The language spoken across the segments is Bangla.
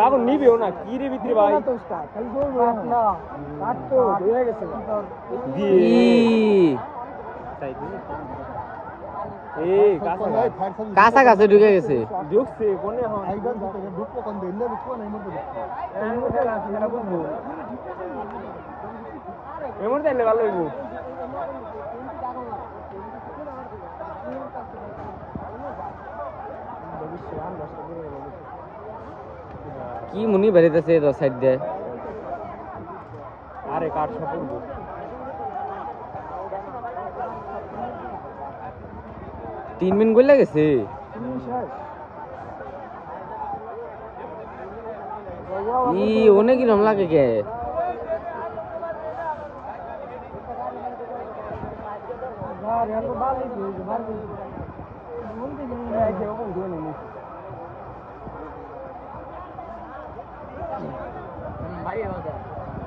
আগুন নিবেও না কি রে ভিতরে ভাই ঢুকে গেছে এমন তাইলে ভালো হইব কি মুনি বেরিতেছে দশ সাইড দিয়ে? আরে কাঠ পড়ব তিন মিনিট গলে গেছে? ই অনেক কিরম লাগে কে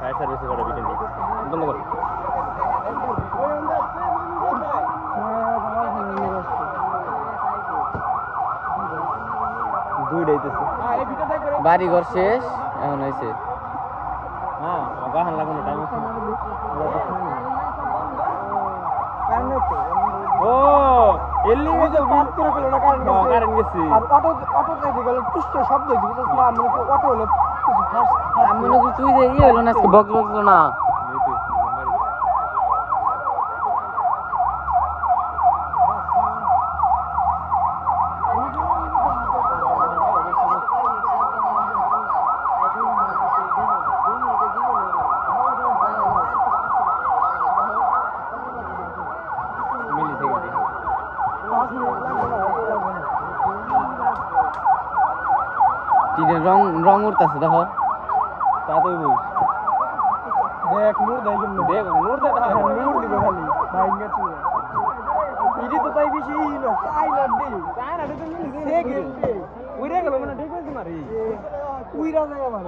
ফায়ার সার্ভিসে করে বিটেন বন্ধ দুই ডাইতেছে বাড়ি ঘর শেষ এখন হয়েছে হ্যাঁ গাহান লাগানো টাইম ও এলি গেছে বাদ করে ফেলো না কারণ কারণ গেছি অটো অটো থেকে গেলে তুষ্ট শব্দ হয়েছে বুঝছিস না অটো হলে কিছু ফার্স্ট আমি মনে করি তুই যে ইয়ে হলো না আজকে বক বকলো না। রং দেখো। তা তো বই দেখ নূর দেখ দেখ নূর দে হ্যাঁ, নূর দিব খালি। ভাই গেছে ইডি তো তাই বেশি ই না। চাই না দে তাই না দেখুন সেকেন্ড উইরে গেল মানে ঠিক আছে মারি। উইরা যায় আমার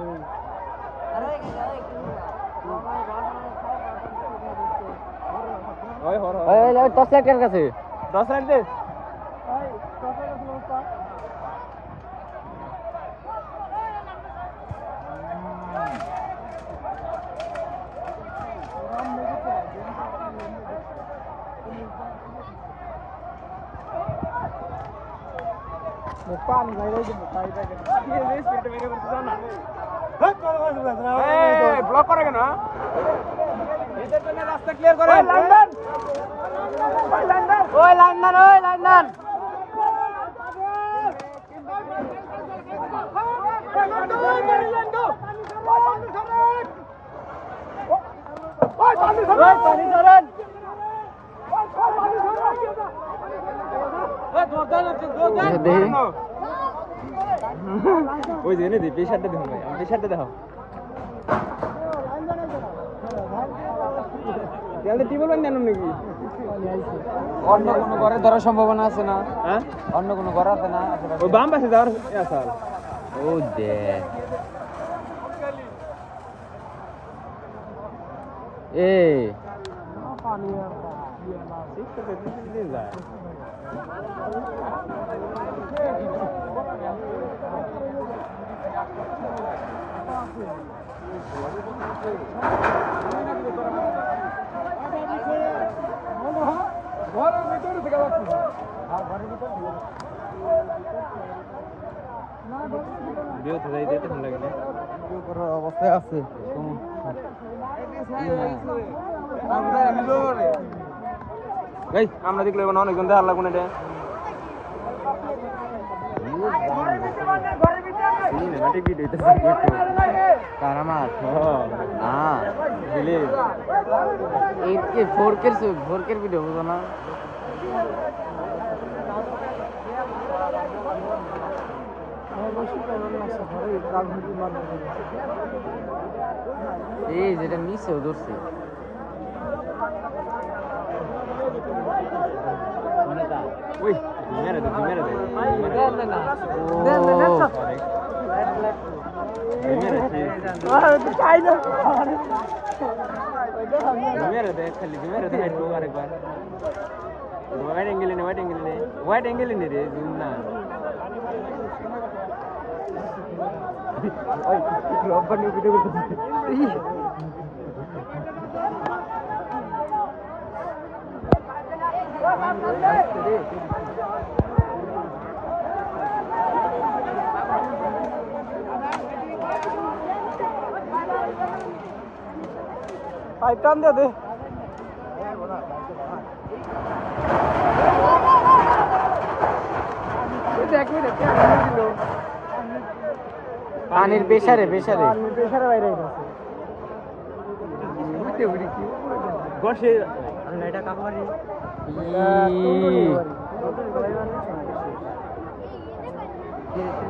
ওই হর ওই ওই ওই টর্চ লাইটের কাছে। দশ লাইন দে পান গাই গাই দিব তাই তাই ব্লক করে কেন রাস্তা ক্লিয়ার করে ওই লন্ডন ওই লাইনার পানি ধরেন দেখি ওই যে দি পেশারটা দেখো ভাই আমি পেশারটা দেখো তাহলে টিবল বান জানো নাকি? অন্য কোনো ঘরে ধরার সম্ভাবনা আছে না? হ্যাঁ? অন্য কোনো ঘর আছে না? ওই বাম পাশে যাওয়ার আসাল ও দে। এ। যায়। ঘরের ভিতরে থেকে লাগছে বিয়ে তো যাইতে তখন লাগে না। অবস্থায় আছে আমরা দেখলে অনেকজন দেখার লাগুন এটা। সিনেমাটিক ভিডিও তো কার আমার? হ্যাঁ। দিলে eight K four K four K video বুঝো না। এই যেটা নিচেও ধরছে। ওই মেরে দে মেরে দে মেরে দে খালি মেরে দে একটু আরেকবার হোয়াইট অ্যাঙ্গেল নে হোয়াইট অ্যাঙ্গেল নে হোয়াইট অ্যাঙ্গেল নে রে জুম না পাইপ টান দিয়ে দে পানির বেসারে বেসারে প্রেশারে বাইরে গসে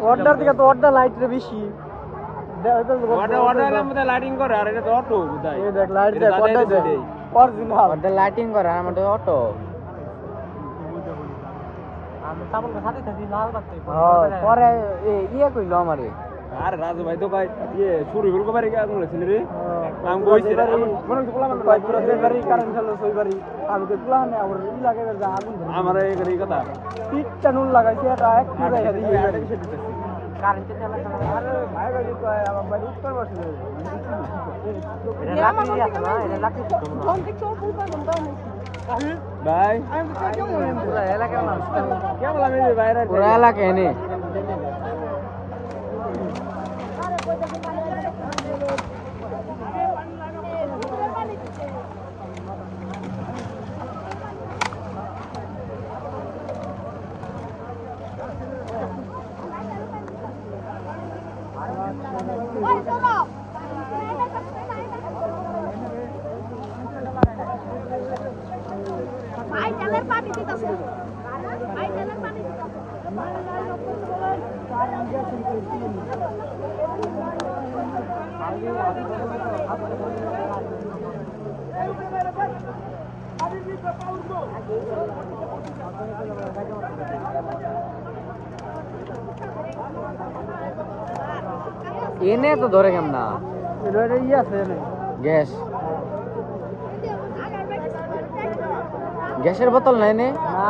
অর্ডার থেকে তো অর্ডার লাইট রে বেশি। ওটা ওটা এর মধ্যে লাইটিং করে আর এটা তো অটো বুঝাই এই দেখ লাইট দেখ অর্ডার দেখ। অরিজিনাল ওটা লাইটিং করে আর আমাদের অটো পরে এ- ইয়ে কইলো আমারে। আর রাজু ভাই তো ভাই ইয়ে শুরু হল কবার কি আগুন লাগছিল রে আমি কইছি। রে, আমার- মনে হচ্ছে পোলা মানে পাইপ পুরো দেবারি কারেন্ট চালু সইবারি আমি তো তুলা না আমার ই লাগে আগুন আমার এই এই কথা। পিটটা নুন লাগাইছি এটা ভাই ভাই। তো আমার বাড়ি উত্তর বসে এটা লাকড়ি আছে না এটা লাকড়ি ভাই পুরো এলাকার নাম কে বলা আমি বাইরে পুরা এলাকা এনে ভাই তেলের পানি দিতেছে ভাই তেলের পানি দিতেছে এনে তো ধরে কেমন না? গ্যাস। গ্যাসের বোতল নাই নে? না।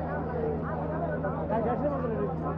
Ben gerçekten hazırlıyorum.